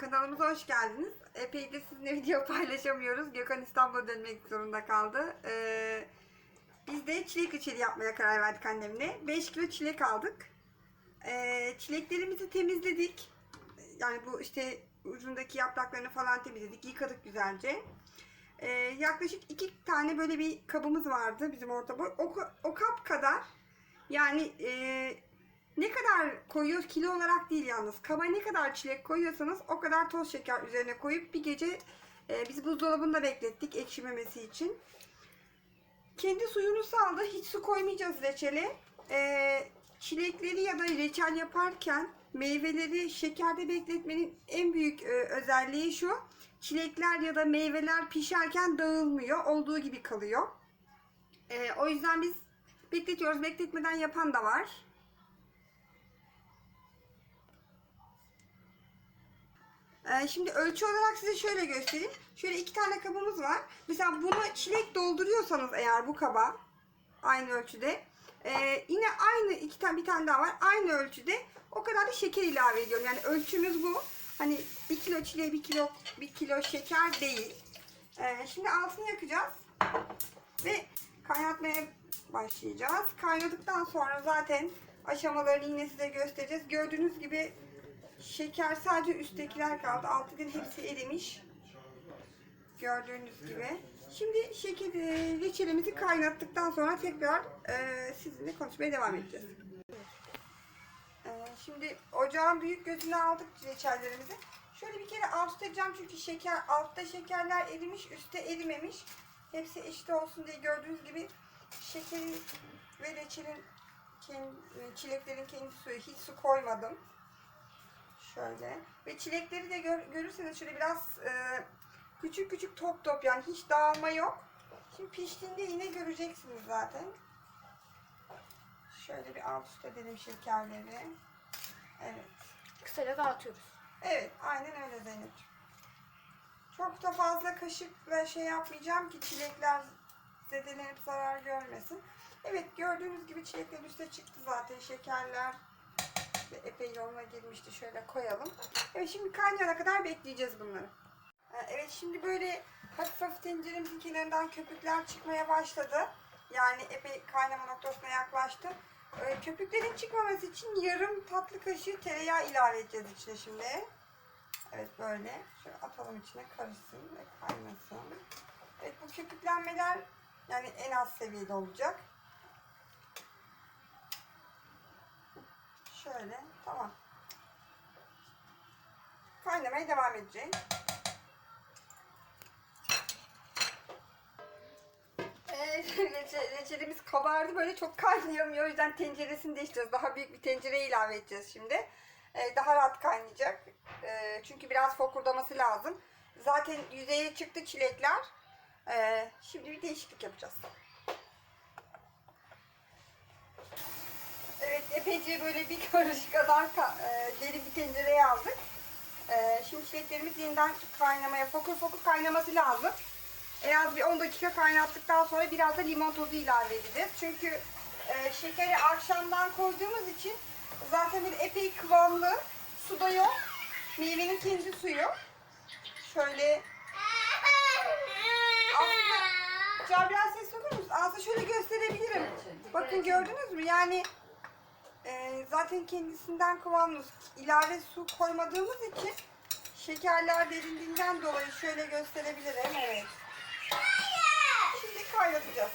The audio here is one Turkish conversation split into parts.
Kanalımıza hoş geldiniz. Epeydir sizinle video paylaşamıyoruz. Gökhan İstanbul'a dönmek zorunda kaldı. Ee, biz de çilek reçeli yapmaya karar verdik annemle. 5 kilo çilek aldık. Ee, çileklerimizi temizledik. Yani bu işte ucundaki yapraklarını falan temizledik. Yıkadık güzelce. Ee, yaklaşık iki tane böyle bir kabımız vardı bizim orta boy. O, o kap kadar yani e, ne kadar koyuyoruz kilo olarak değil yalnız. Kaba ne kadar çilek koyuyorsanız o kadar toz şeker üzerine koyup bir gece e, biz buzdolabında beklettik ekşimemesi için. Kendi suyunu saldı. Hiç su koymayacağız reçele. E, çilekleri ya da reçel yaparken meyveleri şekerde bekletmenin en büyük e, özelliği şu. Çilekler ya da meyveler pişerken dağılmıyor. Olduğu gibi kalıyor. E, o yüzden biz bekletiyoruz. Bekletmeden yapan da var. Şimdi ölçü olarak size şöyle göstereyim. Şöyle iki tane kabımız var. Mesela bunu çilek dolduruyorsanız eğer bu kaba aynı ölçüde e, yine aynı iki tane bir tane daha var. Aynı ölçüde o kadar da şeker ilave ediyorum. Yani ölçümüz bu. Hani bir kilo çileğe bir kilo bir kilo şeker değil. Ee, şimdi altını yakacağız ve kaynatmaya başlayacağız. Kaynadıktan sonra zaten aşamalarını yine size göstereceğiz. Gördüğünüz gibi Şeker sadece üsttekiler kaldı. Alttakilerin hepsi erimiş. Gördüğünüz gibi. Şimdi şeker e, reçelimizi kaynattıktan sonra tekrar e, sizinle konuşmaya devam edeceğiz. E, şimdi ocağın büyük gözüne aldık reçellerimizi. Şöyle bir kere alt edeceğim çünkü şeker altta şekerler erimiş, üstte erimemiş. Hepsi eşit olsun diye gördüğünüz gibi şekerin ve reçelin kendi, çileklerin kendi suyu hiç su koymadım. Şöyle. Ve çilekleri de gör, görürseniz şöyle biraz e, küçük küçük top top yani hiç dağılma yok. Şimdi piştiğinde yine göreceksiniz zaten. Şöyle bir alt üst edelim şekerleri. Evet. Kısaca dağıtıyoruz. Evet aynen öyle Zeynep'ciğim. Çok da fazla kaşıkla şey yapmayacağım ki çilekler zedelenip zarar görmesin. Evet gördüğünüz gibi çilekler üste çıktı zaten şekerler ve epey yoluna girmişti. Şöyle koyalım. Evet şimdi kaynayana kadar bekleyeceğiz bunları. Ee, Evet şimdi böyle hafif hafif tenceremizin kenarından köpükler çıkmaya başladı. Yani epey kaynama noktasına yaklaştı. Ee, Köpüklerin çıkmaması için yarım tatlı kaşığı tereyağı ilave edeceğiz içine şimdi. Evet böyle. Şöyle atalım içine karışsın ve kaynasın. Evet bu köpüklenmeler yani en az seviyede olacak. Şöyle tamam. Kaynamaya devam edecek. Evet, reçe- reçelimiz kabardı böyle çok kaynayamıyor. O yüzden tenceresini değiştireceğiz. Daha büyük bir tencereye ilave edeceğiz şimdi. Ee, daha rahat kaynayacak. Ee, çünkü biraz fokurdaması lazım. Zaten yüzeye çıktı çilekler. Ee, şimdi bir değişiklik yapacağız. Evet epeyce böyle bir karış kadar ka- e, derin bir tencereye aldık. E, şimdi çileklerimiz yeniden kaynamaya, fokur fokur kaynaması lazım. En az bir 10 dakika kaynattıktan sonra biraz da limon tozu ilave edeceğiz. Çünkü e, şekeri akşamdan koyduğumuz için zaten bir epey kıvamlı. Su da yok. Meyvenin kendi suyu. Şöyle aslında biraz ses olur musun? Aslında şöyle gösterebilirim. Bakın gördünüz mü? Yani e, zaten kendisinden kıvamlı ilave su koymadığımız için şekerler derinliğinden dolayı şöyle gösterebilirim. Evet. Şimdi kaynatacağız.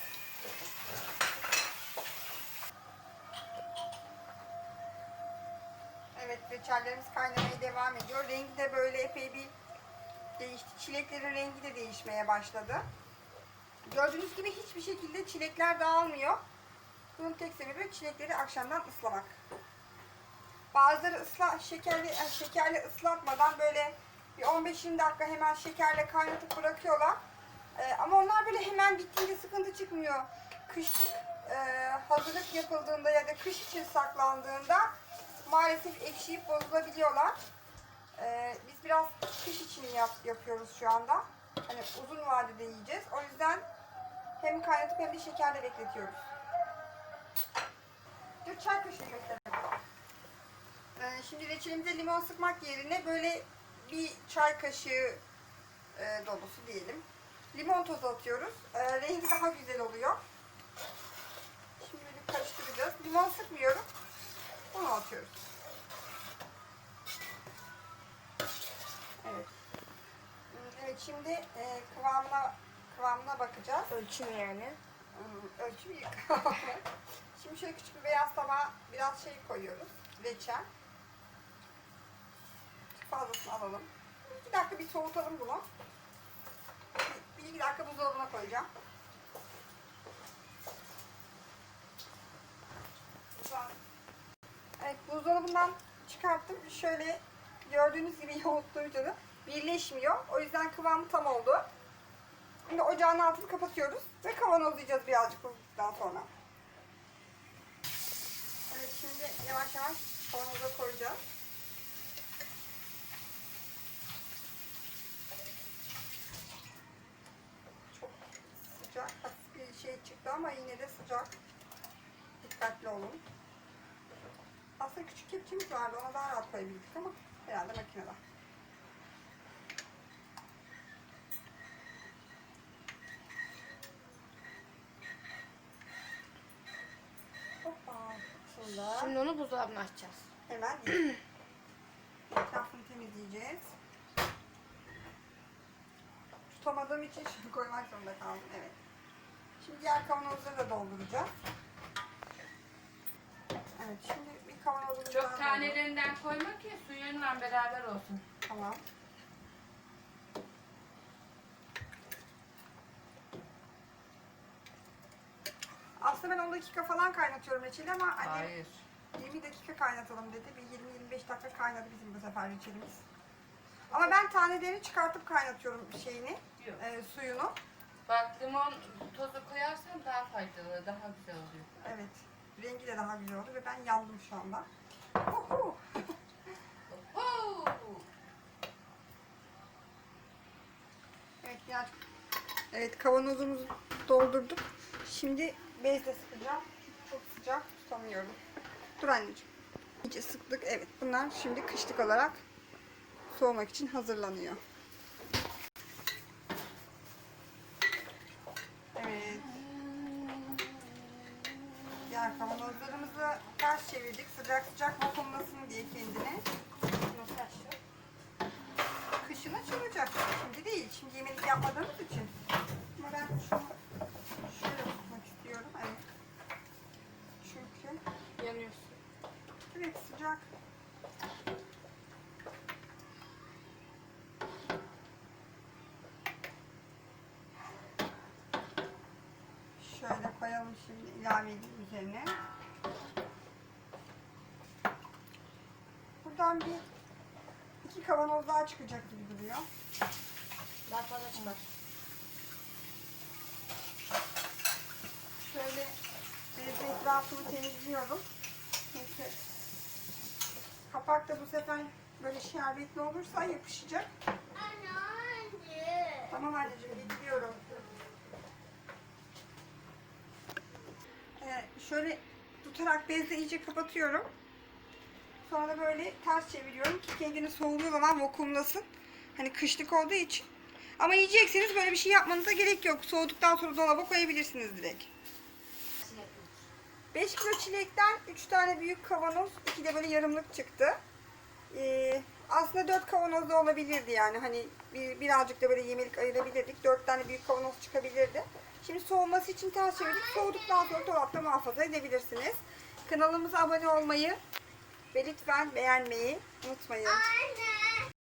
Evet reçellerimiz kaynamaya devam ediyor. Rengi de böyle epey bir değişti. Çileklerin rengi de değişmeye başladı. Gördüğünüz gibi hiçbir şekilde çilekler dağılmıyor. Bunun tek sebebi çilekleri akşamdan ıslamak. Bazıları ısla, şekerli, yani şekerli ıslatmadan böyle bir 15-20 dakika hemen şekerle kaynatıp bırakıyorlar. Ee, ama onlar böyle hemen bittiğinde sıkıntı çıkmıyor. Kışlık e, hazırlık yapıldığında ya da kış için saklandığında maalesef ekşiyip bozulabiliyorlar. Ee, biz biraz kış için yap, yapıyoruz şu anda. Hani uzun vadede yiyeceğiz. O yüzden hem kaynatıp hem de şekerle bekletiyoruz. Çay kaşığı. Ee, şimdi reçelimize limon sıkmak yerine böyle bir çay kaşığı e, dolusu diyelim. Limon tozu atıyoruz. E, rengi daha güzel oluyor. Şimdi bir karıştıracağız. Limon sıkmıyorum. Bunu atıyoruz. Evet. Evet şimdi e, kıvamına kıvamına bakacağız. Ölçüm yani. Hmm, Ölçü büyük. Şimdi şöyle küçük bir beyaz tabağa biraz şey koyuyoruz. Reçel. Fazlasını alalım. İki dakika bir soğutalım bunu. Bir iki dakika buzdolabına koyacağım. Evet buzdolabından çıkarttım. Şöyle gördüğünüz gibi yoğurtlu vücudu birleşmiyor. O yüzden kıvamı tam oldu. Şimdi ocağın altını kapatıyoruz ve kavanozlayacağız birazcık bulduktan sonra. Evet şimdi yavaş yavaş kavanoza koyacağız. Çok sıcak, hafif bir şey çıktı ama yine de sıcak. Dikkatli olun. Aslında küçük kepçemiz vardı, ona daha rahat koyabildik ama herhalde makinede. Şimdi Şimdi onu buzdolabına açacağız. hemen değil. Etrafını temizleyeceğiz. Tutamadığım için şunu koymak zorunda kaldım. Evet. Şimdi diğer kavanozları da dolduracağız. Evet şimdi bir kavanozumuz daha Çok tanelerinden koyma ki suyunla beraber olsun. Tamam. Aslında ben 10 dakika falan kaynatıyorum reçeli ama annem Hayır. 20 dakika kaynatalım dedi. Bir 20-25 dakika kaynadı bizim bu sefer reçelimiz. Ama ben tanelerini çıkartıp kaynatıyorum şeyini, Yok. e, suyunu. Bak limon tozu koyarsan daha faydalı, daha güzel oluyor. Evet. Rengi de daha güzel oldu ve ben yandım şu anda. Uhu. Oo! Evet biraz Evet kavanozumuzu doldurduk. Şimdi bezle sıkacağım. Çok sıcak tutamıyorum. Dur anneciğim. İyice sıktık. Evet bunlar şimdi kışlık olarak soğumak için hazırlanıyor. Evet. Diğer kavanozlarımızı ters çevirdik. Sıcak sıcak vakumlasın diye kendini. Kışın açılacak. Şimdi değil. Şimdi yemeği yapmadığımız için. Ama ben şunu şöyle tutmak istiyorum. Evet. Çünkü Yanıyorsun. evet sıcak. Şöyle koyalım şimdi ilave edeyim üzerine. Buradan bir iki kavanoz daha çıkacak gibi duruyor. Daha fazla çıkar. Şöyle bezle etrafını temizliyorum. Çünkü kapak da bu sefer böyle şerbetli olursa yapışacak. Tamam anneciğim getiriyorum. Ee, şöyle tutarak bezle iyice kapatıyorum. Sonra da böyle ters çeviriyorum ki kendini soğuduğu zaman vakumlasın. Hani kışlık olduğu için. Ama yiyecekseniz böyle bir şey yapmanıza gerek yok. Soğuduktan sonra dolaba koyabilirsiniz direkt. 5 kilo çilekten 3 tane büyük kavanoz, 2 de böyle yarımlık çıktı. Ee, aslında 4 kavanoz da olabilirdi yani. Hani bir, birazcık da böyle yemelik ayırabilirdik. 4 tane büyük kavanoz çıkabilirdi. Şimdi soğuması için ters çevirdik. Soğuduktan sonra dolapta muhafaza edebilirsiniz. Kanalımıza abone olmayı ve lütfen beğenmeyi unutmayın. Anne.